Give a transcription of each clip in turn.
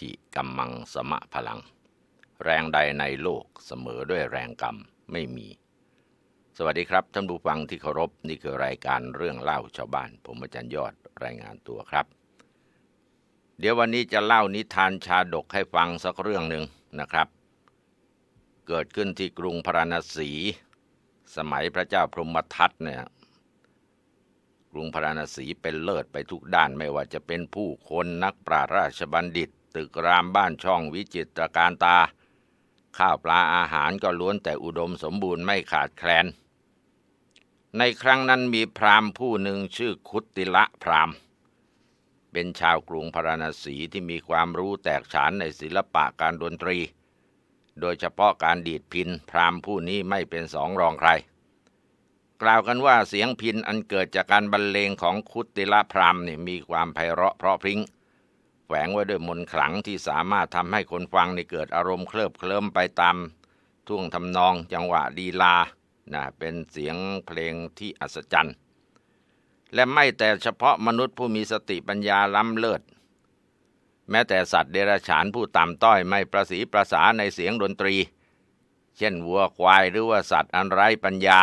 นัตถิกัมมังสมะพลัง แรงใดในโลกเสมอด้วยแรงกรรมไม่มี สวัสดีครับ ท่านผู้ฟังที่เคารพนี่คือรายการเรื่องเล่าชาวบ้าน ผมอาจารย์ยอดรายงานตัวครับ เดี๋ยววันนี้จะเล่านิทานชาดกให้ฟังสักเรื่องหนึ่งนะครับ เกิดขึ้นที่กรุงพาราณสี สมัยพระเจ้าพรหมทัตเนี่ยกรุงพาราณสีเป็นเลิศไปทุกด้านไม่ว่าจะเป็นผู้คนนักปราราชบัณฑิต ตึกรามบ้านช่องวิจิตรการตา ข้าวปลาอาหารก็ล้วนแต่อุดมสมบูรณ์ไม่ขาดแคลน ในครั้งนั้นมีพราหมณ์ผู้หนึ่งชื่อคุติละพราหมณ์ เป็นชาวกรุงพาราณสีที่มีความรู้แตกฉานในศิลปะการดนตรี โดยเฉพาะการดีดพินพราหมณ์ผู้นี้ไม่เป็นสองรองใครกล่าวกันว่าเสียงพินอันเกิดจากการบรรเลงของคุติละพราหมณ์นี่มีความไพเราะเพราะพริ้ง ฝงไว้ด้วยมนต์ขลังที่สามารถทำให้คนฟังในเกิดอารมณ์เคลิบเคลิ้มไปตามท่วงทำนองจังหวะดีลานะเป็นเสียงเพลงที่อัศจรรย์ และไม่แต่เฉพาะมนุษย์ผู้มีสติปัญญาล้ำเลิศ แม้แต่สัตว์เดรัจฉานผู้ต่ำต้อยไม่ประสีประสาในเสียงดนตรี เช่นวัวควายหรือว่าสัตว์อันไร้ปัญญา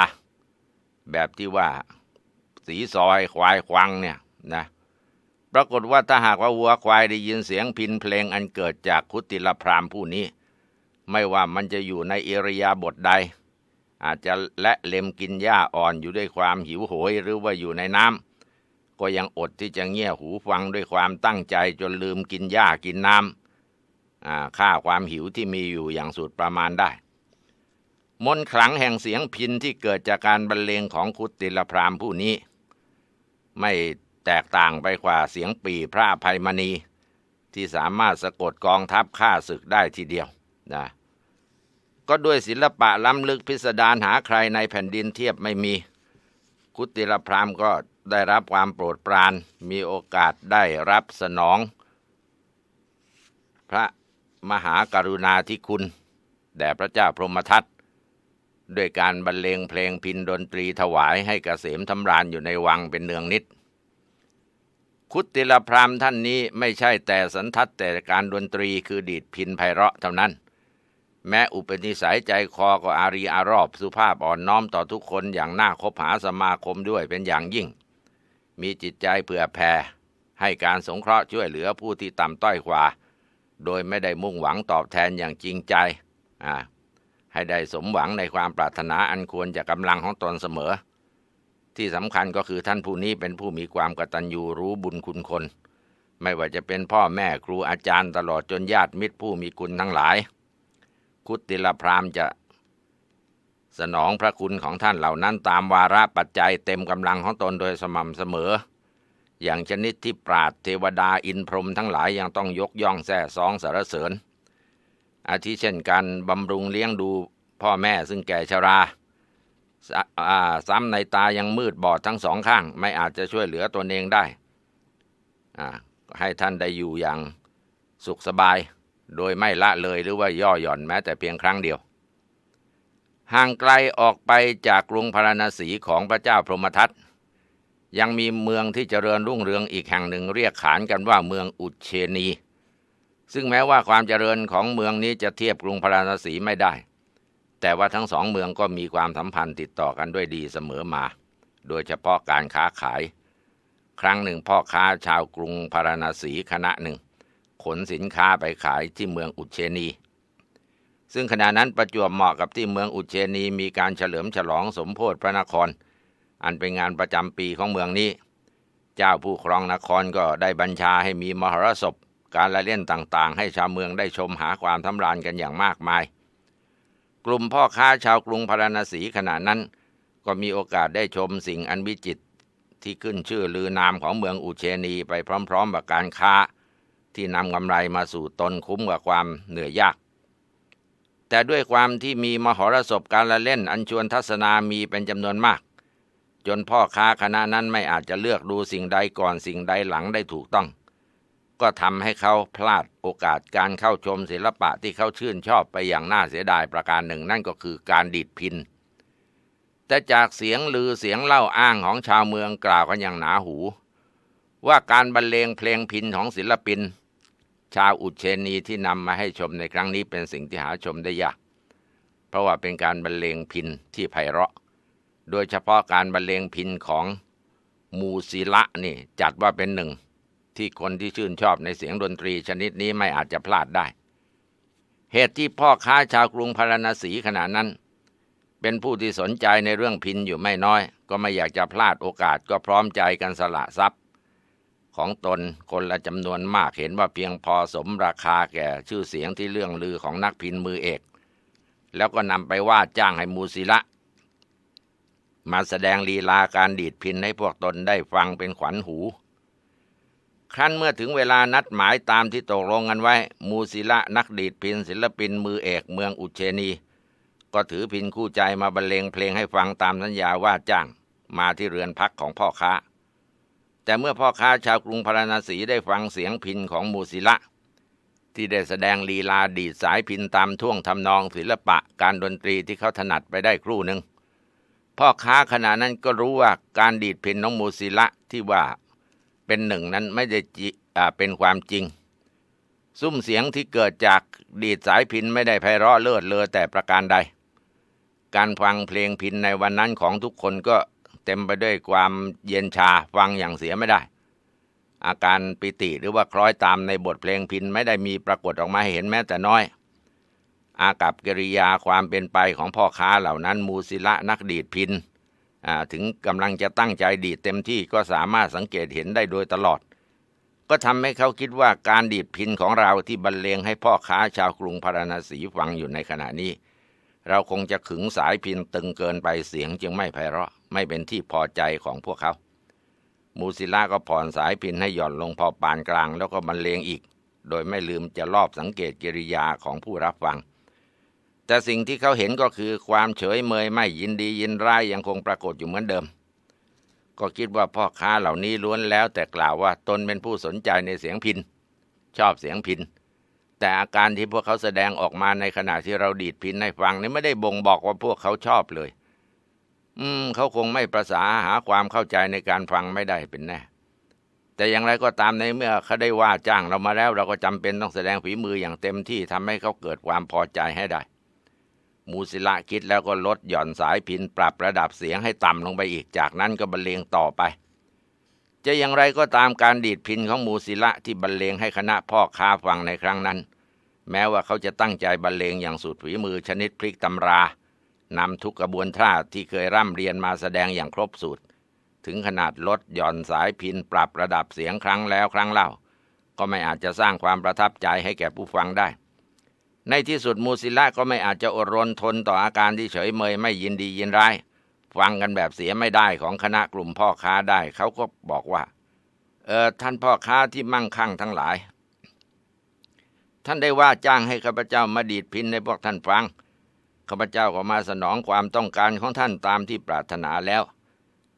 แบบที่ว่า สีซอยควายควังเนี่ยนะป รากฏว่าถ้าหากว่าวัวควายได้ยินเสียงพินเพลงอันเกิดจากคุติลพรามผู้นี้ ไม่ว่ามันจะอยู่ในเอริยาบทใด อาจจะและเล็มกินหญ้าอ่อนอยู่ด้วยความหิวโหยหรือว่าอยู่ในน้ำก็ยังอดที่จะเงี่ยหูฟังด้วยความตั้งใจจนลืมกินหญ้ากินน้ำค่าความหิวที่มีอยู่อย่างสุดประมาณได้ มนขลังแห่งเสียงพินที่เกิดจากการบรรเลงของคุติลพรามผู้นี้ ไม่ แตกต่างไปกว่าเสียงปีพระภัยมณี ที่สามารถสะกดกองทัพฆ่าศึกได้ทีเดียวนะก็ด้วยศิลปะล้ำลึกพิสดารหาใครในแผ่นดินเทียบไม่มี คุติลพรามก็ได้รับความโปรดปราน มีโอกาสได้รับสนอง พระมหากรุณาธิคุณ แด่พระเจ้าพรหมทัตด้วยการบรรเลงเพลงพินดนตรีถวายให้กเกษมทำรานอยู่ในวังเป็นเนืองนิด คุติลพรามท่านนี้ไม่ใช่แต่สันทัดแต่การดนตรีคือดีดพินไพเราะเท่านั้น แม้อุปนิสัยใจคอก็อารีอารอบสุภาพอ่อนน้อมต่อทุกคนอย่างน่าคบหาสมาคมด้วยเป็นอย่างยิ่ง มีจิตใจเผื่อแผ่ให้การสงเคราะห์ช่วยเหลือผู้ที่ต่ำต้อยกว่า โดยไม่ได้มุ่งหวังตอบแทนอย่างจริงใจให้ได้สมหวังในความปรารถนาอันควรจะกำลังของตนเสมอ ที่สำคัญก็คือท่านผู้นี้เป็นผู้มีความกตัญญูรู้บุญคุณคน ไม่ว่าจะเป็นพ่อแม่ครูอาจารย์ตลอดจนญาติมิตรผู้มีคุณทั้งหลาย คุติลพรามจะ สนองพระคุณของท่านเหล่านั้นตามวาระปัจจัยเต็มกำลังของตนโดยสม่ำเสมอ อย่างชนิดที่ปราดเทวดาอินพรหมทั้งหลายยังต้องยกย่องแส่ซองสรรเสริญอาทิเช่นการบำรุงเลี้ยงดูพ่อแม่ซึ่งแก่ชรา ซ้ำในตายังมืดบอดทั้งสองข้าง ไม่อาจจะช่วยเหลือตนเองได้ ให้ท่านได้อยู่อย่างสุขสบาย โดยไม่ละเลยหรือว่าย่อหย่อนแม้แต่เพียงครั้งเดียว ห่างไกลออกไปจากกรุงพาราณสีของพระเจ้าพรหมทัตยังมีเมืองที่เจริญรุ่งเรืองอีกแห่งหนึ่งเรียกขานกันว่าเมืองอุเชนี ซึ่งแม้ว่าความเจริญของเมืองนี้จะเทียบกรุงพาราณสีไม่ได้ แต่ว่าทั้งสองเมืองก็มีความสัมพันธ์ติดต่อกันด้วยดีเสมอมา โดยเฉพาะการค้าขาย ครั้งหนึ่งพ่อค้าชาวกรุงพาราณสีคณะหนึ่ง ขนสินค้าไปขายที่เมืองอุเชนี ซึ่งขณะนั้นประจวบเหมาะกับที่เมืองอุเชนีมีการเฉลิมฉลองสมโพธิพระนคร อันเป็นงานประจำปีของเมืองนี้ เจ้าผู้ครองนครก็ได้บัญชาให้มีมหรสพ การละเล่นต่างๆ ให้ชาวเมืองได้ชมหาความทำรานกันอย่างมากมาย กลุ่มพ่อค้าชาวกรุงพาราณสีขณะนั้น ก็มีโอกาสได้ชมสิ่งอันวิจิตรที่ขึ้นชื่อลือนามของเมืองอุเชนีไปพร้อมๆกับการค้า ที่นำกำไรมาสู่ตนคุ้มกว่าความเหนื่อยยาก แต่ด้วยความที่มีมหรสพการละเล่นอันชวนทัศนามีเป็นจำนวนมาก จนพ่อค้าคณะนั้นไม่อาจจะเลือกดูสิ่งใดก่อนสิ่งใดหลังได้ถูกต้อง ก็ทำให้เขาพลาดโอกาสการเข้าชมศิลปะที่เขาชื่นชอบไปอย่างน่าเสียดายประการหนึ่ง นั่นก็คือการดีดพินแต่จากเสียงลือเสียงเล่าอ้างของชาวเมืองกล่าวกันอย่างหนาหู ว่าการบรรเลงเพลงพินของศิลปิน ชาวอุเชนีที่นำมาให้ชมในครั้งนี้เป็นสิ่งที่หาชมได้ยาก เพราะว่าเป็นการบรรเลงพินที่ไพเราะ โดยเฉพาะการบรรเลงพินของมูซิละนี่จัดว่าเป็นหนึ่ง ที่คนที่ชื่นชอบในเสียงดนตรีชนิดนี้ไม่อาจจะพลาดได้ เหตุที่พ่อค้าชาวกรุงพาราณสีขณะนั้น เป็นผู้ที่สนใจในเรื่องพินอยู่ไม่น้อย ก็ไม่อยากจะพลาดโอกาสก็พร้อมใจกันสละทรัพย์ ของตนคนละจำนวนมากเห็นว่าเพียงพอสมราคาแก่ชื่อเสียงที่เรื่องลือของนักพินมือเอก แล้วก็นำไปว่าจ้างให้มูศิละมาแสดงลีลาการดีดพินให้พวกตนได้ฟังเป็นขวัญหู ครั้นเมื่อถึงเวลานัดหมายตามที่ตกลงกันไว้ มูศิละนักดีดพินศิลปินมือเอกเมืองอุเชนี ก็ถือพินคู่ใจมาบรรเลงเพลงให้ฟังตามสัญญาว่าจ้าง มาที่เรือนพักของพ่อค้า แต่เมื่อพ่อค้าชาวกรุงพาราณสีได้ฟังเสียงพินของมูศิละ ที่ได้แสดงลีลาดีดสายพินตามท่วงทำนองศิลปะการดนตรีที่เขาถนัดไปได้ครู่หนึ่งพ่อค้าขณะนั้นก็รู้ว่าการดีดพินน้องมูศิละที่ว่า เป็นหนึ่งนั้นไม่ได้จิอ่าเป็นความจริง ซุ้มเสียงที่เกิดจากดีดสายพินไม่ได้ไพเราะเลิศเลอแต่ประการใด การฟังเพลงพินในวันนั้นของทุกคนก็เต็มไปด้วยความเย็นชาฟังอย่างเสียไม่ได้ อาการปิติหรือว่าคล้อยตามในบทเพลงพินไม่ได้มีปรากฏออกมาให้เห็นแม้แต่น้อย อากับกิริยาความเป็นไปของพ่อค้าเหล่านั้นมูศิละนักดีดพิน ถึงกำลังจะตั้งใจดีดเต็มที่ก็สามารถสังเกตเห็นได้โดยตลอด ก็ทำให้เขาคิดว่าการดีดพินของเราที่บรรเลงให้พ่อค้าชาวกรุงพาราณสีฟังอยู่ในขณะนี้ เราคงจะขึงสายพินตึงเกินไปเสียงจึงไม่ไพเราะ ไม่เป็นที่พอใจของพวกเขามูซิล่าก็ผ่อนสายพินให้หย่อนลงพอปานกลางแล้วก็บรรเลงอีก โดยไม่ลืมจะรอบสังเกตกิริยาของผู้รับฟัง แต่สิ่งที่เขาเห็นก็คือความเฉยเมยไม่ยินดียินร้ายยังคงปรากฏอยู่เหมือนเดิม ก็คิดว่าพ่อค้าเหล่านี้ล้วนแล้ว แต่กล่าวว่าตนเป็นผู้สนใจในเสียงพินชอบเสียงพินแต่อาการที่พวกเขาแสดงออกมาในขณะที่เราดีดพินให้ฟังนี่ไม่ได้บ่งบอกว่าพวกเขาชอบเลย อืม เขาคงไม่ประสาหาความเข้าใจในการฟังไม่ได้เป็นแน่ แต่อย่างไรก็ตามในเมื่อเขาได้ว่าจ้างเรามาแล้ว เราก็จำเป็นต้องแสดงฝีมืออย่างเต็มที่ทำให้เขาเกิดความพอใจให้ได้ มูสิละคิดแล้วก็ลดหย่อนสายพินปรับระดับเสียงให้ต่ำลงไปอีกจากนั้นก็บรรเลงต่อไป จะอย่างไรก็ตามการดีดพินของมูสิละที่บรรเลงให้คณะพ่อค้าฟังในครั้งนั้น แม้ว่าเขาจะตั้งใจบรรเลงอย่างสุดฝีมือชนิดพลิกตำรานำทุกกระบวนท่าที่เคยร่ำเรียนมาแสดงอย่างครบสูตร ถึงขนาดลดหย่อนสายพินปรับระดับเสียงครั้งแล้วครั้งเล่า ก็ไม่อาจจะสร้างความประทับใจให้แก่ผู้ฟังได้ ในที่สุดมูซิละก็ไม่อาจจะอดรนทนต่ออาการที่เฉยเมยไม่ยินดียินร้าย ฟังกันแบบเสียไม่ได้ของคณะกลุ่มพ่อค้าได้ เขาก็บอกว่า เออท่านพ่อค้าที่มั่งคั่งทั้งหลาย ท่านได้ว่าจ้างให้ข้าพเจ้ามาดีดพินให้พวกท่านฟังข้าพเจ้าก็มาสนองความต้องการของท่านตามที่ปรารถนาแล้ว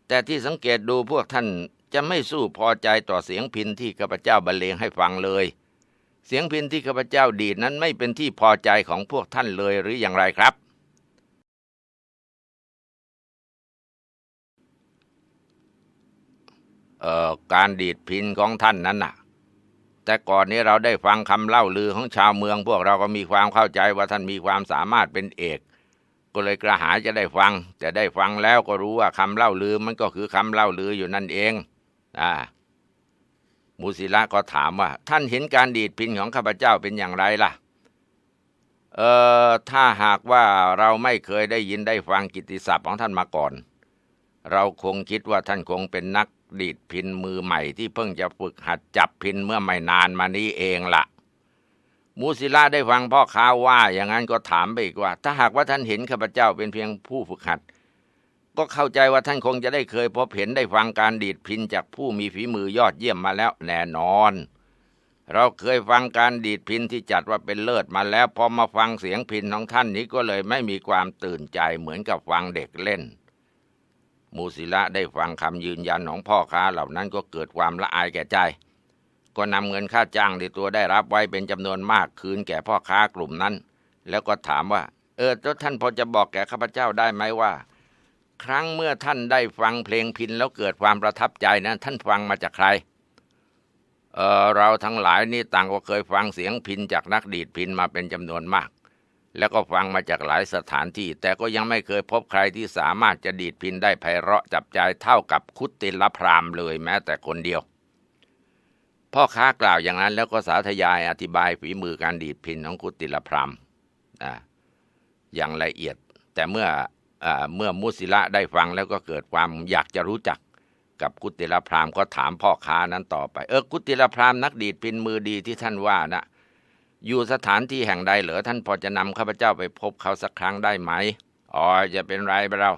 แต่ที่สังเกตดูพวกท่านจะไม่สู้พอใจต่อเสียงพินที่ข้าพเจ้าบรรเลงให้ฟังเลย เสียงพินที่ข้าพเจ้าดีดนั้นไม่เป็นที่พอใจของพวกท่านเลยหรืออย่างไรครับ เอ่อการดีดพินของท่านนั้นน่ะ แต่ก่อนนี้เราได้ฟังคำเล่าลือของชาวเมือง พวกเราก็มีความเข้าใจว่าท่านมีความสามารถเป็นเอกก็เลยกระหายจะได้ฟังแต่ได้ฟังแล้วก็รู้ว่าคำเล่าลือมันก็คือคำเล่าลืออยู่นั่นเอง อ่า มูศิละก็ถามว่า ท่านเห็นการดีดพินของข้าพเจ้าเป็นอย่างไรล่ะ เอ่อ ถ้าหากว่าเราไม่เคยได้ยินได้ฟังกิตติศัพท์ของท่านมาก่อน เราคงคิดว่าท่านคงเป็นนักดีดพินมือใหม่ที่เพิ่งจะฝึกหัดจับพินเมื่อไม่นานมานี้เองละ่ะ มูศิลาได้ฟังพ่อค้าว่าอย่างนั้นก็ถามไปอีกว่า ถ้าหากว่าท่านเห็นข้าพเจ้าเป็นเพียงผู้ฝึกหัด ก็เข้าใจว่าท่านคงจะได้เคยพบเห็นได้ฟังการดีดพินจากผู้มีฝีมือยอดเยี่ยมมาแล้วแน่นอน เราเคยฟังการดีดพินที่จัดว่าเป็นเลิศมาแล้วพอมาฟังเสียงพินของท่านนี้ก็เลยไม่มีความตื่นใจเหมือนกับฟังเด็กเล่น มูศิละได้ฟังคำยืนยันของพ่อค้าเหล่านั้นก็เกิดความละอายแก่ใจ ก็นำเงินค่าจ้างที่ตัวได้รับไว้เป็นจำนวนมากคืนแก่พ่อค้ากลุ่มนั้น แล้วก็ถามว่า เออแล้วท่านพอจะบอกแก่ข้าพเจ้าได้ไหมว่า ครั้งเมื่อท่านได้ฟังเพลงพินแล้วเกิดความประทับใจนะท่านฟังมาจากใครเออเราทั้งหลายนี่ต่างก็เคยฟังเสียงพินจากนักดีดพินมาเป็นจำนวนมาก แล้วก็ฟังมาจากหลายสถานที่ แต่ก็ยังไม่เคยพบใครที่สามารถจะดีดพินได้ไพเราะจับใจเท่ากับคุตติลพรามเลยแม้แต่คนเดียว พ่อค้ากล่าวอย่างนั้นแล้วก็สาธยายอธิบายฝีมือการดีดพินของคุตติลพรามอ่าอย่างละเอียด แต่เมื่อ เมื่อมุสิละได้ฟังแล้วก็เกิดความอยากจะรู้จักกับกุติลพรามก็ถามพ่อค้านั้นต่อไป เออกุติลพรามนักดีดพินมือดีที่ท่านว่านะอยู่สถานที่แห่งใดเหรอท่านพอจะนำข้าพเจ้าไปพบเขาสักครั้งได้ไหมอ๋อจะเป็นไรไปเรา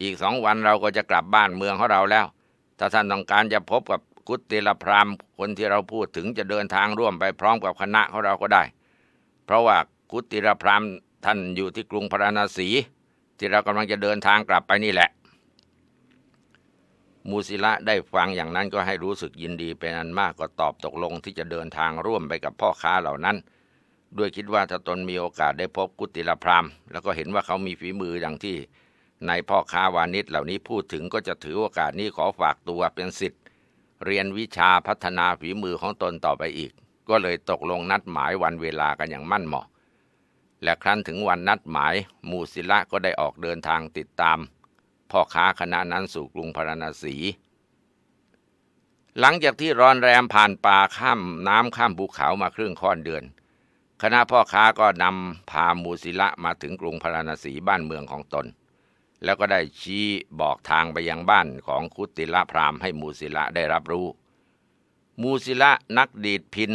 อีกสองวันเราก็จะกลับบ้านเมืองของเราแล้ว ถ้าท่านต้องการจะพบกับกุติลพรามคนที่เราพูดถึงจะเดินทางร่วมไปพร้อมกับคณะของเราก็ได้ เพราะว่ากุติลพรามท่านอยู่ที่กรุงพาราณสี ที่เรากำลังจะเดินทางกลับไปนี่แหละ มูสิละได้ฟังอย่างนั้นก็ให้รู้สึกยินดีเป็นอันมากก็ตอบตกลงที่จะเดินทางร่วมไปกับพ่อค้าเหล่านั้น ด้วยคิดว่าถ้าตนมีโอกาสได้พบกุติลพรามแล้วก็เห็นว่าเขามีฝีมืออย่างที่ในพ่อค้าวานิชเหล่านี้พูดถึงก็จะถือโอกาสนี้ขอฝากตัวเป็นสิทธิ์เรียนวิชาพัฒนาฝีมือของตนต่อไปอีก ก็เลยตกลงนัดหมายวันเวลากันอย่างมั่นเหมาะ และครั้นถึงวันนัดหมาย มูสิละก็ได้ออกเดินทางติดตาม พ่อค้าคณะนั้นสู่กรุงพาราณสี หลังจากที่รอนแรมผ่านป่าข้ามน้ำข้ามภูเขามาครึ่งค่อนเดือน คณะพ่อค้าก็นำพามูสิละมาถึงกรุงพาราณสีบ้านเมืองของตน แล้วก็ได้ชี้บอกทางไปยังบ้านของคุติละพรามให้มูสิละได้รับรู้ มูสิละนักดีดพิน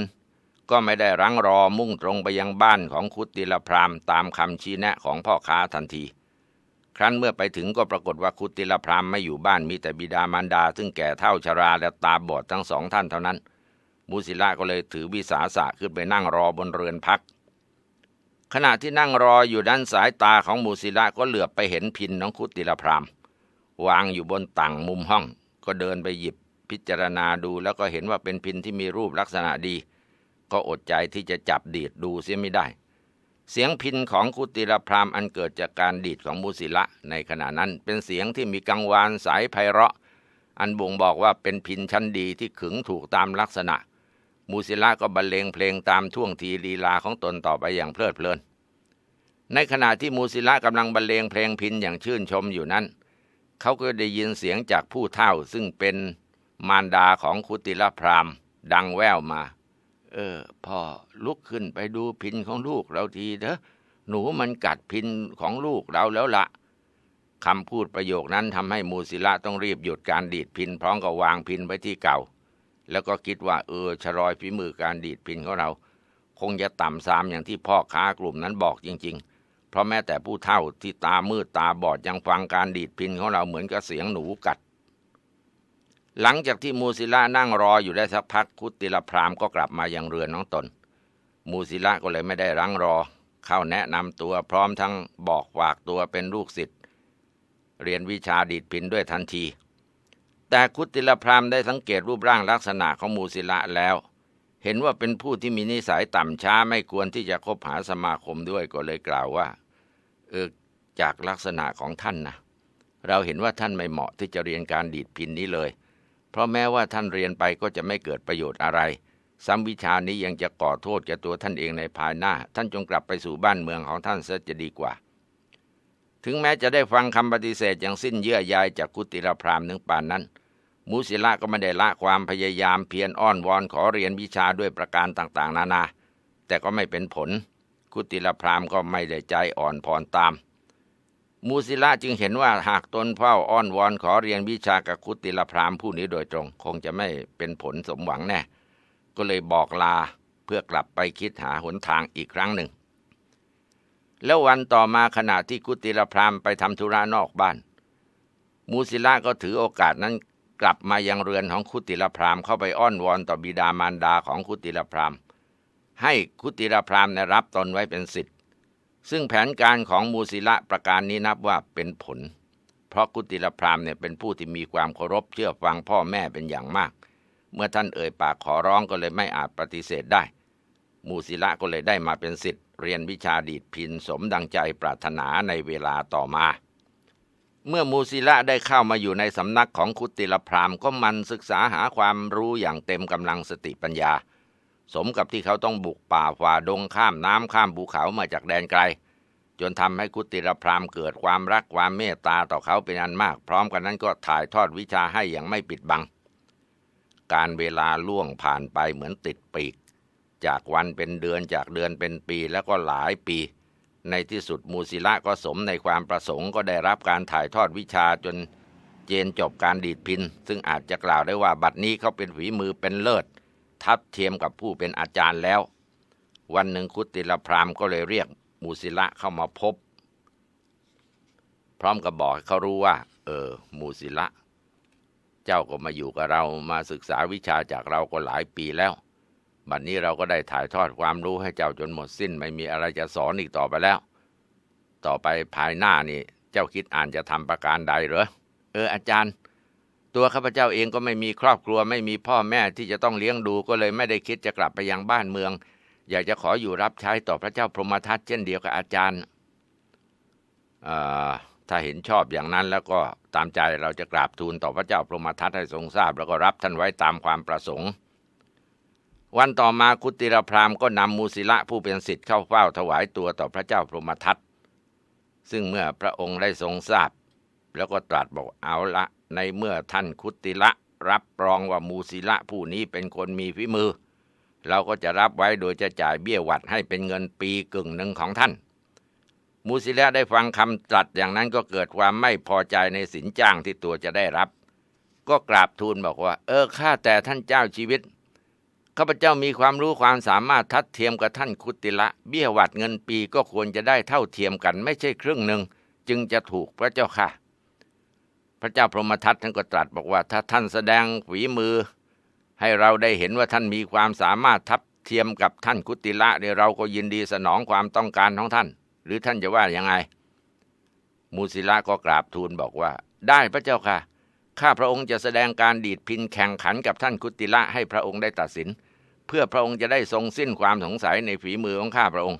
ก็ไม่ได้รังรอมุ่งตรงไปยังบ้านของคุติลพรามตามคำชี้แนะของพ่อค้าทันที ครั้นเมื่อไปถึงก็ปรากฏว่าคุติลพรามไม่อยู่บ้านมีแต่บิดามารดา ซึ่งแก่เท่าชราและตาบอดทั้งสองท่านเท่านั้นมูสิละก็เลยถือวิสาสะขึ้นไปนั่งรอบนเรือนพัก ขณะที่นั่งรออยู่ด้านสายตาของมูสิละก็เหลือบไปเห็นพินของคุติลพรามวางอยู่บนต่างมุมห้อง ก็เดินไปหยิบพิจารณาดูแล้วก็เห็นว่าเป็นพินที่มีรูปลักษณะดี ก็อดใจที่จะจับดีดดูเสียไม่ได้ เสียงพินของคุติลพรามอันเกิดจากการดีดของมูสิละ ในขณะนั้นเป็นเสียงที่มีกังวานสายไพเราะ อันบ่งบอกว่าเป็นพินชั้นดีที่ขึงถูกตามลักษณะ มูสิละก็บรรเลงเพลงตามท่วงทีลีลาของตนต่อไปอย่างเพลิดเพลิน ในขณะที่มูสิละกำลังบรรเลงเพลงพินอย่างชื่นชมอยู่นั้น เขาก็ได้ยินเสียงจากผู้เฒ่าซึ่งเป็นมารดาของคุติลพรามดังแว่วมา เออพ่อลุกขึ้นไปดูพินของลูกเราทีเถอะหนูมันกัดพินของลูกเราแล้วละคำพูดประโยคนั้นทำให้มูสิละต้องรีบหยุดการดีดพินพร้อมกับวางพินไว้ที่เก่า แล้วก็คิดว่าเออชะรอยฝีมือการดีดพินของเรา คงจะต่ำซามอย่างที่พ่อค้ากลุ่มนั้นบอกจริง ๆ เพราะแม้แต่ผู้เฒ่าที่ตามืดตาบอดยังฟังการดีดพินของเราเหมือนกับเสียงหนูกัด หลังจากที่มูสิละนั่งรออยู่ได้สักพักคุติลพรามก็กลับมายังเรือนของตน มูสิละก็เลยไม่ได้รังรอ เข้าแนะนำตัวพร้อมทั้งบอกฝากตัวเป็นลูกศิษย์เรียนวิชาดีดพินด้วยทันที แต่คุติลพรามได้สังเกตรูปร่างลักษณะของมูสิละแล้ว เห็นว่าเป็นผู้ที่มีนิสัยต่ำช้าไม่ควรที่จะคบหาสมาคมด้วยก็เลยกล่าวว่าเออจากลักษณะของท่านนะเราเห็นว่าท่านไม่เหมาะที่จะเรียนการดีดพินนี้เลย ราะแม้ว่าท่านเรียนไปก็จะไม่เกิดประโยชน์อะไร ซ้ำวิชานี้ยังจะก่อโทษแก่ตัวท่านเองในภายหน้า ท่านจงกลับไปสู่บ้านเมืองของท่านเสียจะดีกว่า ถึงแม้จะได้ฟังคำปฏิเสธอย่างสิ้นเยื่อใยจากกุติลพรามถึงป่านนั้นมูสิละก็ไม่ได้ละความพยายามเพียรอ้อนวอนขอเรียนวิชาด้วยประการต่างๆ นานา แต่ก็ไม่เป็นผล กุติลพรามก็ไม่ได้ใจอ่อนผ่อนตาม มูสิละจึงเห็นว่าหากตนเฝ้าอ้อนวอนขอเรียนวิชากับกุติลพรามผู้นี้โดยตรง คงจะไม่เป็นผลสมหวังแน่ ก็เลยบอกลาเพื่อกลับไปคิดหาหนทางอีกครั้งหนึ่ง แล้ววันต่อมาขณะที่กุติลพรามไปทำธุระนอกบ้าน มูสิละก็ถือโอกาสนั้นกลับมายังเรือนของคุติลพรามเข้าไปอ้อนวอนต่อบิดามารดาของคุติลพรามให้คุติลพรามได้รับตนไว้เป็นสิทธิ ซึ่งแผนการของมูสิละประการนี้นับว่าเป็นผล เพราะกุติลพรามเนี่ยเป็นผู้ที่มีความเคารพเชื่อฟังพ่อแม่เป็นอย่างมาก เมื่อท่านเอ่ยปากขอร้องก็เลยไม่อาจปฏิเสธได้ มูสิละก็เลยได้มาเป็นสิทธิ์เรียนวิชาดีดพินสมดังใจปรารถนาในเวลาต่อมา เมื่อมูซิละได้เข้ามาอยู่ในสำนักของคุติลพรามก็มันศึกษาหาความรู้อย่างเต็มกำลังสติปัญญา สมกับที่เขาต้องบุกป่าฝ่าดงข้ามน้ำข้ามภูเขามาจากแดนไกล จนทำให้คุติลพรามเกิดความรักความเมตตาต่อเขาเป็นอันมาก พร้อมกันนั้นก็ถ่ายทอดวิชาให้อย่างไม่ปิดบัง การเวลาล่วงผ่านไปเหมือนติดปีก จากวันเป็นเดือนจากเดือนเป็นปีแล้วก็หลายปี ในที่สุดมูซิละก็สมในความประสงค์ก็ได้รับการถ่ายทอดวิชาจนเจนจบการดีดพิน ซึ่งอาจจะกล่าวได้ว่าบัดนี้เขาเป็นฝีมือเป็นเลิศ ทับเทียมกับผู้เป็นอาจารย์แล้ว วันหนึ่งคุติลพรามก็เลยเรียกมูซิละเข้ามาพบ พร้อมกับบอกให้เขารู้ว่า เออ มูซิละ เจ้าก็มาอยู่กับเรามาศึกษาวิชาจากเราก็หลายปีแล้ว บัดนนี้เราก็ได้ถ่ายทอดความรู้ให้เจ้าจนหมดสิ้น ไม่มีอะไรจะสอนอีกต่อไปแล้ว ต่อไปภายหน้านี่ เจ้าคิดอ่านจะทำประการใดเหรอเอออาจารย์ ตัวข้าพเจ้าเองก็ไม่มีครอบครัวไม่มีพ่อแม่ที่จะต้องเลี้ยงดูก็เลยไม่ได้คิดจะกลับไปยังบ้านเมือง อยากจะขออยู่รับใช้ต่อพระเจ้าพรหมทัตเช่นเดียวกับอาจารย์ถ้าเห็นชอบอย่างนั้นแล้วก็ตามใจเราจะกราบทูลต่อพระเจ้าพรหมทัตให้ทรงทราบ แล้วก็รับท่านไว้ตามความประสงค์ วันต่อมาคุติรพรามก็นำมูสิละผู้เป็นสิทธิ์เข้าเฝ้าถวายตัวต่อพระเจ้าพรหมทัตซึ่งเมื่อพระองค์ได้ทรงทราบ แล้วก็ตรัสบอกเอาละ ในเมื่อท่านคุติละรับรองว่ามูสิละผู้นี้เป็นคนมีฝีมือ เราก็จะรับไว้โดยจะจ่ายเบี้ยวัดให้เป็นเงินปีกึ่งหนึ่งของท่าน มูสิละได้ฟังคำตรัสอย่างนั้นก็เกิดความไม่พอใจในสินจ้างที่ตัวจะได้รับ ก็กราบทูลบอกว่า เออข้าแต่ท่านเจ้าชีวิตข้าพเจ้ามีความรู้ความสามารถทัดเทียมกับท่านคุติละ เบี้ยวัดเงินปีก็ควรจะได้เท่าเทียมกันไม่ใช่ครึ่งหนึ่งจึงจะถูกพระเจ้าค่ะ พระเจ้าพรหมทัตท่านก็ตรัสบอกว่า ถ้าท่านแสดงฝีมือ ให้เราได้เห็นว่าท่านมีความสามารถทับเทียมกับท่านคุติละเดี๋ยวเราก็ยินดีสนองความต้องการของท่าน หรือท่านจะว่ายังไง มูสิละก็กราบทูลบอกว่า ได้พระเจ้าค่ะข้าพระองค์จะแสดงการดีดพินแข่งขันกับท่านคุติละให้พระองค์ได้ตัดสิน เพื่อพระองค์จะได้ทรงสิ้นความสงสัยในฝีมือของข้าพระองค์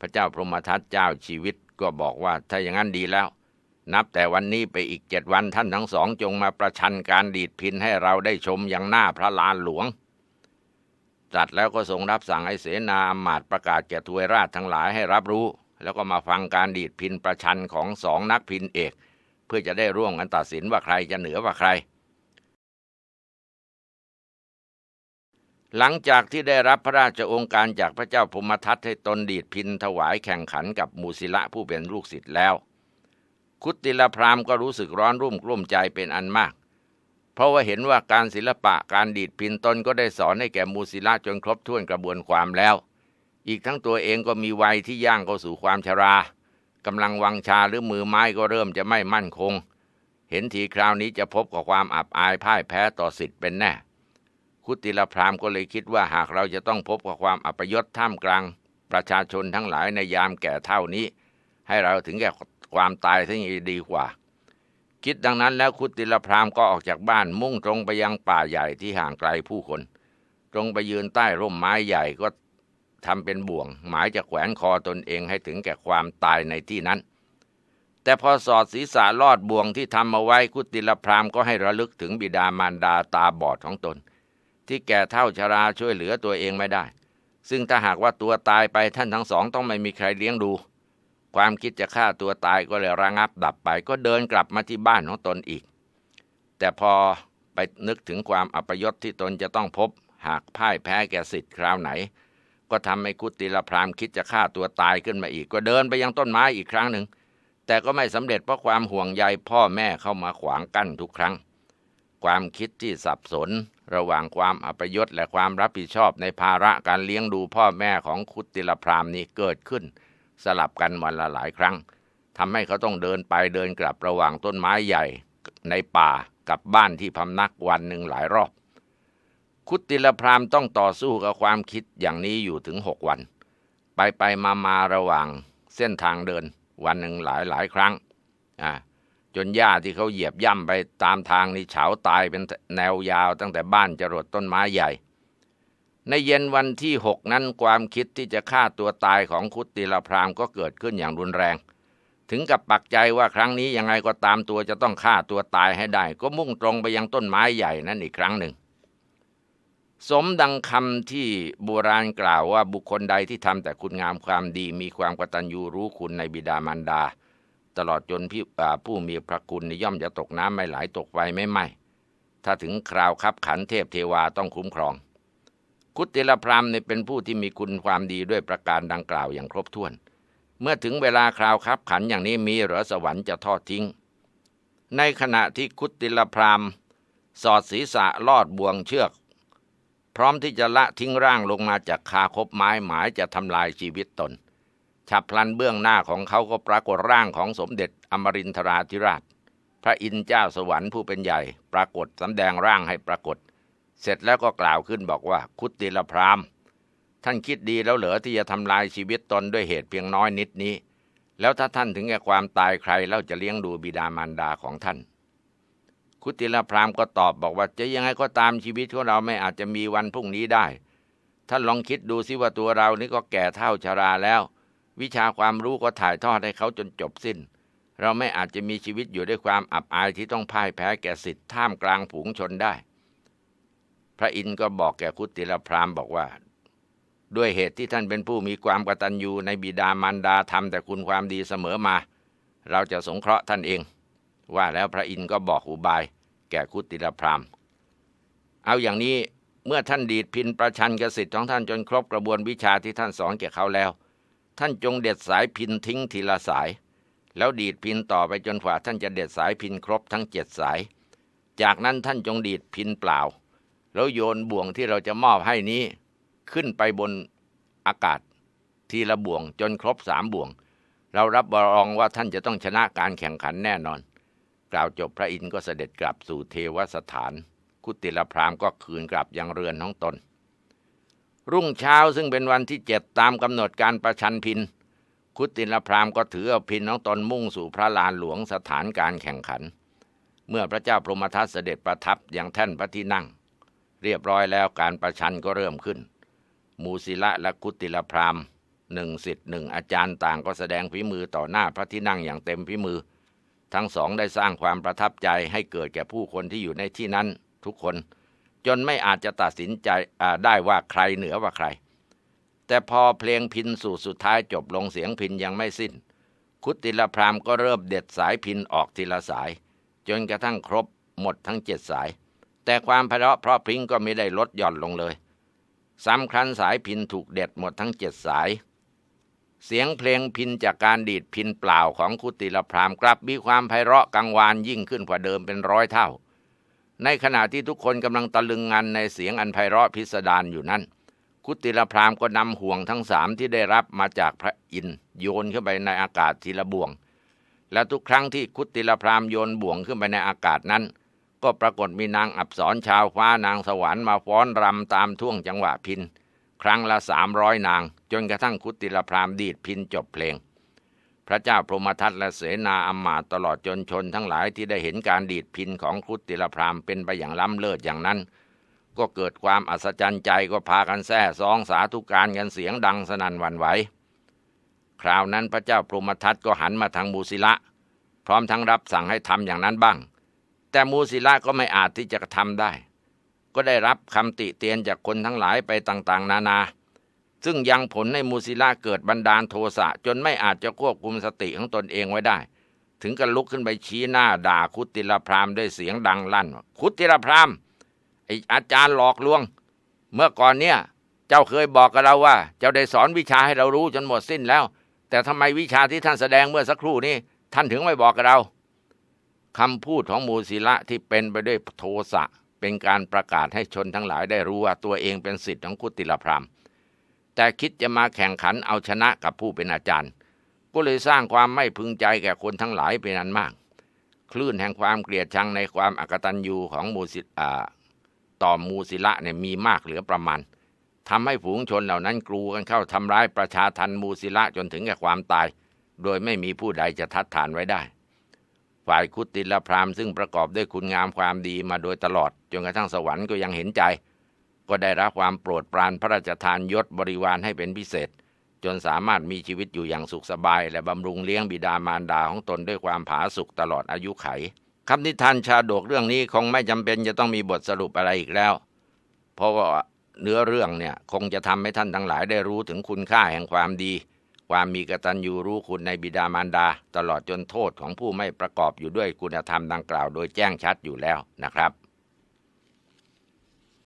พระเจ้าพรหมทัตเจ้าชีวิตก็บอกว่าถ้าอย่างนั้นดีแล้ว นับแต่วันนี้ไปอีกเจ็ดวันท่านทั้งสองจงมาประชันการดีดพินให้เราได้ชมอย่างหน้าพระลานหลวงตรัสแล้วก็ทรงรับสั่งให้เสนาอมาตประกาศแก่ทวยราชทั้งหลายให้รับรู้ แล้วก็มาฟังการดีดพินประชันของสองนักพินเอก เพื่อจะได้ร่วมกันตัดสินว่าใครจะเหนือกว่าใคร หลังจากที่ได้รับพระราชองค์การจากพระเจ้าพมทัตให้ตนดีดพินถวายแข่งขันกับมูสิละผู้เป็นลูกศิษย์แล้ว คุติลพรามก็รู้สึกร้อนรุ่มกลุ่มใจเป็นอันมาก เพราะว่าเห็นว่าการศิลปะการดีดพินตนก็ได้สอนให้แก่มูสิละจนครบถ้วนกระบวนความแล้ว อีกทั้งตัวเองก็มีวัยที่ย่างเข้าสู่ความชรากำลังวังชาหรือมือไม้ก็เริ่มจะไม่มั่นคง เห็นทีคราวนี้จะพบกับความอับอายพ่ายแพ้ต่อสิทธิ์เป็นแน่ คุติลพรามก็เลยคิดว่าหากเราจะต้องพบกับความอัปยศท่ามกลาง ประชาชนทั้งหลายในยามแก่เท่านี้ ให้เราถึงแก่ ความตายที่ดีกว่า คิดดังนั้นแล้วคุติลพรามก็ออกจากบ้านมุ่งตรงไปยังป่าใหญ่ที่ห่างไกลผู้คน ตรงไปยืนใต้ร่มไม้ใหญ่ก็ทำเป็นบ่วง หมายจะแขวนคอตนเองให้ถึงแก่ความตายในที่นั้น แต่พอสอดศีรษะลอดบ่วงที่ทำมาไว้คุติลพรามก็ให้ระลึกถึงบิดามารดาตาบอดของตน ที่แก่เท่าชราช่วยเหลือตัวเองไม่ได้ ซึ่งถ้าหากว่าตัวตายไปท่านทั้งสองต้องไม่มีใครเลี้ยงดู ความคิดจะฆ่าตัวตายก็เลยระงับดับไป ก็เดินกลับมาที่บ้านของตนอีก แต่พอไปนึกถึงความอัปยศที่ตนจะต้องพบ หากพ่ายแพ้แก่สิทธิ์คราวไหน ก็ทำให้กุติลพรามคิดจะฆ่าตัวตายขึ้นมาอีก ก็เดินไปยังต้นไม้อีกครั้งหนึ่ง แต่ก็ไม่สำเร็จเพราะความห่วงใยพ่อแม่เข้ามาขวางกั้นทุกครั้ง ความคิดที่สับสน ระหว่างความอัปยศและความรับผิดชอบในภาระการเลี้ยงดูพ่อแม่ของคุติลพรามนี้เกิดขึ้น สลับกันวันละหลายครั้งทำให้เขาต้องเดินไปเดินกลับระหว่างต้นไม้ใหญ่ในป่ากับบ้านที่พำนักวันหนึ่งหลายรอบ คุติลพรามต้องต่อสู้กับความคิดอย่างนี้อยู่ถึงหกวัน ไปไปมามาระหว่างเส้นทางเดินวันหนึ่งหลายหลายครั้งอ่าจนหญ้าที่เขาเหยียบย่ำไปตามทางนี่เฉาตายเป็นแนวยาวตั้งแต่บ้านจรดต้นไม้ใหญ่ ในเย็นวันที่หกนั้นความคิดที่จะฆ่าตัวตายของคุติลพรามก็เกิดขึ้นอย่างรุนแรง ถึงกับปักใจว่าครั้งนี้ยังไงก็ตามตัวจะต้องฆ่าตัวตายให้ได้ ก็มุ่งตรงไปยังต้นไม้ใหญ่นั้นอีกครั้งหนึ่ง สมดังคำที่โบราณกล่าวว่าบุคคลใดที่ทำแต่คุณงามความดีมีความกตัญญูรู้คุณในบิดามารดา ตลอดจนผู้มีพระคุณย่อมจะตกน้ำไม่ไหลตกไฟไม่ไหมถ้าถึงคราวคับขันเทพเทวาต้องคุ้มครอง คุติลพรามเนี่ยเป็นผู้ที่มีคุณความดีด้วยประการดังกล่าวอย่างครบถ้วน เมื่อถึงเวลาคราวคับขันอย่างนี้มีหรอสวรรค์จะทอดทิ้ง ในขณะที่คุติลพรามสอดศีรษะลอดบ่วงเชือก พร้อมที่จะละทิ้งร่างลงมาจากคาคบไม้หมายจะทำลายชีวิตตน ฉับพลันเบื้องหน้าของเขาก็ปรากฏร่างของสมเด็จอมรินทราธิราช พระอินทร์เจ้าสวรรค์ผู้เป็นใหญ่ ปรากฏสำแดงร่างให้ปรากฏ เสร็จแล้วก็กล่าวขึ้นบอกว่า คุติลพรามท่านคิดดีแล้วเหรอที่จะทำลายชีวิตตนด้วยเหตุเพียงน้อยนิดนี้ แล้วถ้าท่านถึงแก่ความตายใครเล่าจะเลี้ยงดูบิดามารดาของท่าน คุติลพรามก็ตอบบอกว่าจะยังไงก็ตามชีวิตของเราไม่อาจจะมีวันพรุ่งนี้ได้ ท่านลองคิดดูสิว่าตัวเรานี่ก็แก่เท่าชราแล้ว วิชาความรู้ก็ถ่ายทอดให้เขาจนจบสิ้น เราไม่อาจจะมีชีวิตอยู่ด้วยความอับอายที่ต้องพ่ายแพ้แก่สิทธิ์ท่ามกลางฝูงชนได้ พระอินทร์ก็บอกแก่คุติลพรามบอกว่า ด้วยเหตุที่ท่านเป็นผู้มีความกตัญญูในบิดามารดาทำแต่คุณความดีเสมอมา เราจะสงเคราะห์ท่านเอง ว่าแล้วพระอินทร์ก็บอกอุบาย แก่คุติลพรามเอาอย่างนี้เมื่อท่านดีดพินประชันกสิทธิ์ของท่านจนครบกระบวนวิชาที่ท่านสอนแก่เขาแล้ว ท่านจงเด็ดสายพินทิ้งทีละสาย แล้วดีดพินต่อไปจนกว่าท่านจะเด็ดสายพินครบทั้งเจ็ดสาย จากนั้นท่านจงดีดพินเปล่า แล้วโยนบ่วงที่เราจะมอบให้นี้ ขึ้นไปบนอากาศ ทีละบ่วงจนครบสามบ่วง เรารับรองว่าท่านจะต้องชนะการแข่งขันแน่นอน กล่าวจบพระอินทร์ก็เสด็จกลับสู่เทวสถานคุติลพรามก็คืนกลับยังเรือนของตน รุ่งเช้าซึ่งเป็นวันที่เจ็ดตามกำหนดการประชันพินคุติลพรามก็ถือเอาพินของตนมุ่งสู่พระลานหลวงสถานการแข่งขัน เมื่อพระเจ้าพรหมทัตเสด็จประทับอย่างแท่นพระที่นั่ง เรียบร้อยแล้วการประชันก็เริ่มขึ้น มูสิละและคุติลพรามหนึ่งสิทธิ์หนึ่งอาจารย์ต่างก็แสดงฝีมือต่อหน้าพระที่นั่งอย่างเต็มฝีมือ ทั้งสองได้สร้างความประทับใจให้เกิดแก่ผู้คนที่อยู่ในที่นั้น ทุกคน จนไม่อาจจะตัดสินใจได้ว่าใครเหนือว่าใคร แต่พอเพลงพินสู่สุดท้ายจบลงเสียงพินยังไม่สิ้น คุติลพรามก็เริ่มเด็ดสายพินออกทีละสาย จนกระทั่งครบหมดทั้งเจ็ดสาย แต่ความไพเราะเพราะพริ้งก็ไม่ได้ลดหย่อนลงเลยซ้ำครั้นสายพินถูกเด็ดหมดทั้งเจ็ดสาย เสียงเพลงพินจากการดีดพินเปล่าของคุติลพรามกลับมีความไพเราะกังวานยิ่งขึ้นกว่าเดิมเป็นร้อยเท่า ในขณะที่ทุกคนกำลังตะลึงงันในเสียงอันไพเราะพิสดารอยู่นั้น คุติลพรามก็นำห่วงทั้งสามที่ได้รับมาจากพระอินโยนขึ้นไปในอากาศทีละบ่วง และทุกครั้งที่คุติลพรามโยนบ่วงขึ้นไปในอากาศนั้น ก็ปรากฏมีนางอับสรชาวฟ้านางสวรรค์มาฟ้อนรำตามท่วงจังหวะพิน ครั้งละสามร้อยนาง จนกระทั่งคุติลพรามดีดพินจบเพลง พระเจ้าพรหมทัตและเสนาอำมาตย์ตลอดจนชนทั้งหลายที่ได้เห็นการดีดพินของคุติลพรามเป็นไปอย่างล้ำเลิศอย่างนั้น ก็เกิดความอัศจรรย์ใจก็พากันแซ่ซองสาธุการกันเสียงดังสนั่นหวั่นไหวคราวนั้นพระเจ้าพรหมทัตก็หันมาทางมูสิละ พร้อมทั้งรับสั่งให้ทำอย่างนั้นบ้าง แต่มูสิละก็ไม่อาจที่จะทำได้ ก็ได้รับคำติเตียนจากคนทั้งหลายไปต่างๆ นานา ซึ่งยังผลให้มูสิละเกิดบันดาลโทสะจนไม่อาจจะควบคุมสติของตนเองไว้ได้ ถึงกับลุกขึ้นไปชี้หน้าด่าคุติลพรามด้วยเสียงดังลั่น คุติลพรามไออาจารย์หลอกลวง เมื่อก่อนเนี่ยเจ้าเคยบอกกับเราว่า เจ้าได้สอนวิชาให้เรารู้จนหมดสิ้นแล้ว แต่ทำไมวิชาที่ท่านแสดงเมื่อสักครู่นี้ท่านถึงไม่บอกกับเรา คำพูดของมูสิละที่เป็นไปด้วยโทสะเป็นการประกาศให้ชนทั้งหลายได้รู้ว่าตัวเองเป็นสิทธิ์ของคุติลพรามแต่คิดจะมาแข่งขันเอาชนะกับผู้เป็นอาจารย์ ก็เลยสร้างความไม่พึงใจแก่คนทั้งหลายเป็นอันมาก คลื่นแห่งความเกลียดชังในความอกตัญญูของมูสิต่อมูสิละเนี่ยมีมากเหลือประมาณทำให้ฝูงชนเหล่านั้นกรูกันเข้าทำร้ายประชาทันมูสิละจนถึงแก่ความตาย โดยไม่มีผู้ใดจะทัดทานไว้ได้ ฝ่ายคุติลพรามซึ่งประกอบด้วยคุณงามความดีมาโดยตลอด จนกระทั่งสวรรค์ก็ยังเห็นใจ ก็ได้รับความโปรดปรานพระราชทานยศบริวารให้เป็นพิเศษ จนสามารถมีชีวิตอยู่อย่างสุขสบาย และบำรุงเลี้ยงบิดามารดาของตนด้วยความผาสุกตลอดอายุไขคำนิทานชาดกเรื่องนี้คงไม่จำเป็นจะต้องมีบทสรุปอะไรอีกแล้ว เพราะว่าเนื้อเรื่องเนี่ยคงจะทำให้ท่านทั้งหลายได้รู้ถึงคุณค่าแห่งความดี ความมีกตัญญูรู้คุณในบิดามารดา ตลอดจนโทษของผู้ไม่ประกอบอยู่ด้วยคุณธรรมดังกล่าวโดยแจ้งชัดอยู่แล้วนะครับ